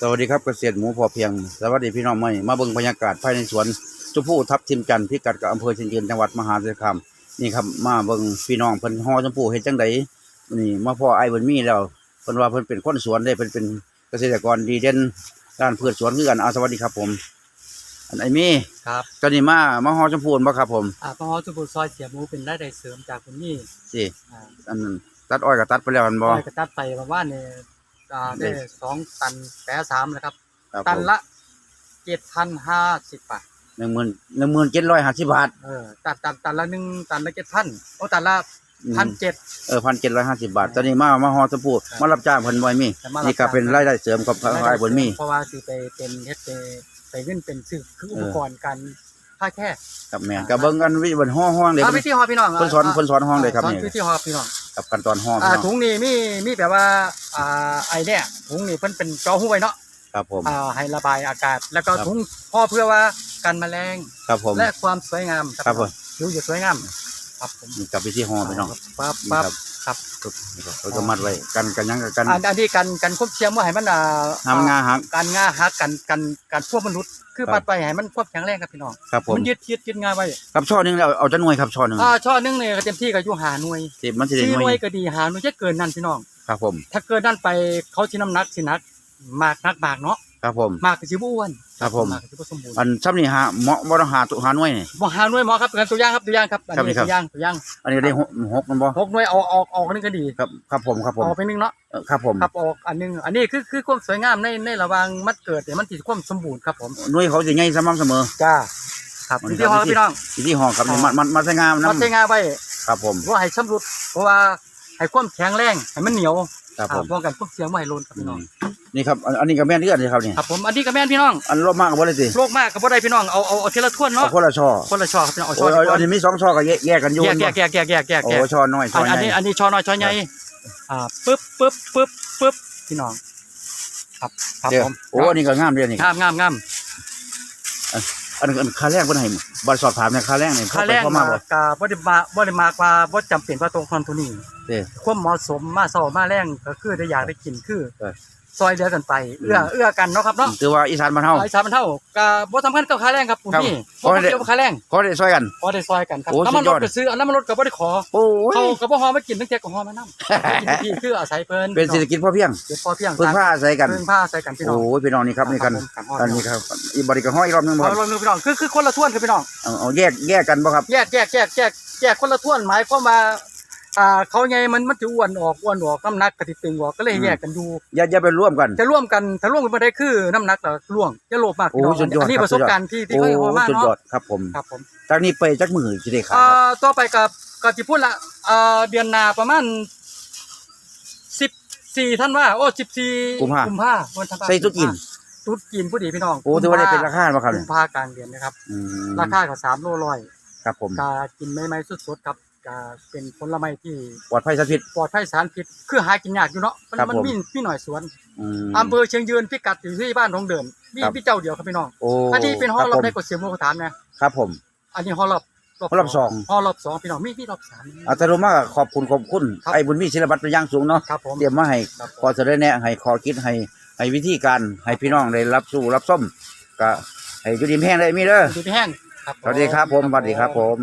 สวัสดีครับเกษตรหมูพอเพียง สวัสดีพี่น้องใหม่มาเบิ่งบรรยากาศภายในสวนจุพู่ทับทิมจันทร์พิกัดกับอำเภอเชียงยืนจังหวัดมหาสารคามนี่ครับมาเบิ่งพี่น้องเพิ่นฮอชมพู่เฮ็ดจังไดนี่มาพ่อไอ้เพิ่นมีแล้วเพิ่นว่าเพิ่นเป็นคนสวนได้เพิ่นเป็นเกษตรกรดีเด่นด้านพืชสวนคือกันเอาสวัสดีครับผม อันไอ้มีครับตอนนี้มามาฮอชมพู่บ่ครับผมอ่าพอสุบุตรซอยเสียหมูเป็นรายได้เสริมจากคุณนี่สิอ่าอันนั้นตัดอ้อยก็ตัดไปแล้วอันบ่อ้อยกระตัดไปประมาณเนี่ย อ่าได้สองตันแปะสามนะครับ ครับตันผมละเจ็ดพันห้าสิบบาทหนึ่งหมื่นหนึ่งหมื่นเจ็ดร้อยห้าสิบบาท เออตันตันตันละหนึ่งตันละเจ็ดพันโอ้ตันละพันเจ็ด เออพันเจ็ดร้อยห้าสิบบาท ตอนนี้มามาฮอสปูครับมารับจ้างเพิ่นบ่อยมีแต่มารับนี่ก็เป็นรายได้เสริมกับทางรายบนมี เพราะว่าสิไปเป็นเฮ็ดไปไปเงินเป็นซื้อคืออุปกรณ์การค่าแค่กับแม่นก็เบิ่งกันวิบนห้องห้องเลยเอาวิธีฮอพี่น้องเพิ่นสอนเพิ่นสอนห้องเลยครับสอนนี่วิธีฮอพี่น้อง กับขั้นตอนห้องอ่าพี่น้ถุองงนี้มีมีแบบว่า อ่าไอเนี่ยถุงนี้เพิ่นเป็นจอห้วยเนาะครับผม อ่าให้ระบายอากาศ แล้วก็ครับ ถุงพ่อเพื่อว่ากันแมลงครับผม และความสวยงามครับผมผิวจะสวยงามครับผมนี่กับวิธีห้องพี่น้องปั๊บนี่ปั๊บ ครับครับปึ๊บนี่ครับเราก็มัดไว้กันกันหยังกับกันอันอันนี้กันกันควบเชียมว่าให้มันอ่าทำงาหัก การง่าหักกันกันการพวกมนุษย์คือครับ ปัดไปให้มันควบแข็งแรงครับพี่น้องครับผมมันยึดยึดยึดง่ายไว้กับช่อหนึงแล้วเอาจักหน่วยครับช่อหนึงอ่าช่อหนึงเนี่ยก็เต็มที่ก็อยู่หาหน่วยสิมันสิได้สี่หหน่น่ววยยก็ดีหาหน่วยจะเกินนั่นพี่น้อง ครับผม ถ้าเกินนั่นไปเขาสิน้ำหนักสิหนักมากนักมากเนาะครับผม มากก็สิบ่อ้วนครับผมมากก็สิบ่สมบูรณ์อันซ้ำนี่หาเหมาะบ่ต้องหาตุหาหน่วยนี่ บ่หาหน่วยหมอครับเป็นตัวอย่างครับตัวอย่างครับอันครับนี่นี้ครับ ตัวอย่างตัวอย่างอันนี้ได้หกหกมันบ่หกหน่วยเอาออกออกนึงก็ดีครับครับผมครับผมออกไปนึงเนาะเออครับผมครับออกอันนึงอันนี้คือคือความสวยงามในในระหว่างมัดเกิดเนี่ยมันติดความสมบูรณ์ครับผมหน่วยเขาสิใหญ่สม่ำเสมอ จ้าครับมันวิธีฮอครับพี่น้องวิธีห้องครับนี่มันมันมันสวยงามมัดนำใช้งานไว้ครับผม ว่าให้ชำรุดเพราะว่า ให้ความแข็งแรงให้มันเหนียวครับผม อ่าป้องกันพวกเสียงไม่ให้โลนครับพี่น้องนี่ครับอันอันนี้ก็แม่นเลือดเลยครับนี่ครับผมอันนี้ก็แม่นพี่น้องอันรบมากกว่าเลยสิโรคมากกับบ่ได้พี่น้องเอาเอาเอาทีละถ้วนเอาเนาะคนละช่อคนละช่อครับพี่น้องเอาโอ้ช่อยอันนี้มีสองช่อก็แยกแยกกันอยู่แยกแยกแยกแยกแยกแยกโอ้แยกช่อน้อยช่อัอนใหอันญ่นี้อันนี้ช่อน้อยช่อใหญ่อ่าปึ๊บปึ๊บปึ๊บปึ๊บพี่น้อง ครับครับเดี๋ยวผมโอ้อันนี้ก็งามเดียวนี่งามงามงามอันอันค่าแรงเพิ่นให้บ่สอบถามเนี่ยค่าแรงนี่ค่าแรงเข้ามาบ่กาบ่ได้มาบ่ได้มากว่าบ่จำเป็นว่าตรงคนตัวนี้ เด้ความเหมาะสมมาเศร้ามาแรงก็คือได้อยากได้กินคือเออ ซอยเหลือกันไป เอื้อเอื้อกันเนาะครับเนาะถือว่าอีสานบ้านเฮา ไอ้สามพันเท่าก็บ่สำคัญกับค่าแรงครับผมครับนี่เพราะบ่ได้เกี่ยวกับค่าแรงขอได้ช่วยกัน พอได้ซอยกันครับโอ้น้ำมันสุรดยอถดก็ซื้ออันน้ำมันรถก็บ่ได้ขอโอ้เขายก็บ่ฮอมากินตั้งแต่ก็ฮอมานำพี่คืออาศัยเพิ่นเป็นเศรษฐกิจพอเพียงเกิดพอเพียงพึ่งพาอาศัยกันพึ่งผ้าใส่กันพี่น้อง โอ้ยพี่น้องนี่ครับนี่กันครับผม อันนี้ครับอีกบริการห้อยอีกรอบหนึงบ่คเอารับลงมือพี่น้องคือคือคนละท่วนครับพี่น้อง เอาเอาแยกแยกกันบ่ครับ แยกแยกแยกแยกแยกคนละท่วนหมายความว่า อ่าเขาไงมันมันจะอ้วนออกอ้วนออกน้ำหนักก็สิตึงออกก็เลยแยกกันอยู่อย่าอย่าไปร่วมกัน จะร่วมกันถ้าร่วมกันบ่ได้คือน้ำหนักก็ร่วงจะโลภมากพี่น้องโอ้สุดยอดอันนี้ครับประสบการณ์ที่ที่โอ้เคยฮอมาสุดยอเนาะดครับผมครับผมจากนี้ไปจักมือสิได้ขายอ่ครับาต่อไปกับกับสิพูดละอ่าเดือนหน้าประมาณ14ท่านว่าโอ้14กุมภากุมภาวันธันวาใส่ตุ๊กกินตุ๊ดกินผู้ดีพี่น้องโอ้ถือว่าได้เป็นราคาบ่ครับกุเนี่ยมภากลางเดือนนะครับอืมราคาก็สามโลร้อยครับผมกากินไม่ไม่สดๆครับ กาเป็นผลไม้ที่ปลอดภัยสัตว์พิษ ปลอดภัยสารพิษคือหากินยากอยู่เนาะมันครับมันผม มีมีหน่อยสวนอืม อำเภอเชียงยืนพิกัดอยู่ที่บ้านทองเดินมีครับ พี่เจ้าเดียวครับพี่น้องโอ้อันนี้เป็นฮอคลรัล์ผมได้กดเสียงโมกถามนะครับผม อันนี้ฮอลล์ฮอลล์รอบสอง ฮอลล์รอบสองพี่น้องมีมีรอบสามอาตมาก็ขอบคุณขอบคุณครับ ไอ้บุญมีศิลปัตย์เป็นอย่างสูงเนาะครับผม เตรียมมาให้ครับผม ขอเสนอแนะให้ขอคิดให้ให้วิธีการให้พี่น้องได้รับสู้รับส้มก็ให้อยู่ดีมีแห้งได้มีเด้อดูที่แห้งครับสวัสดีครับผมสวัสดีครับผม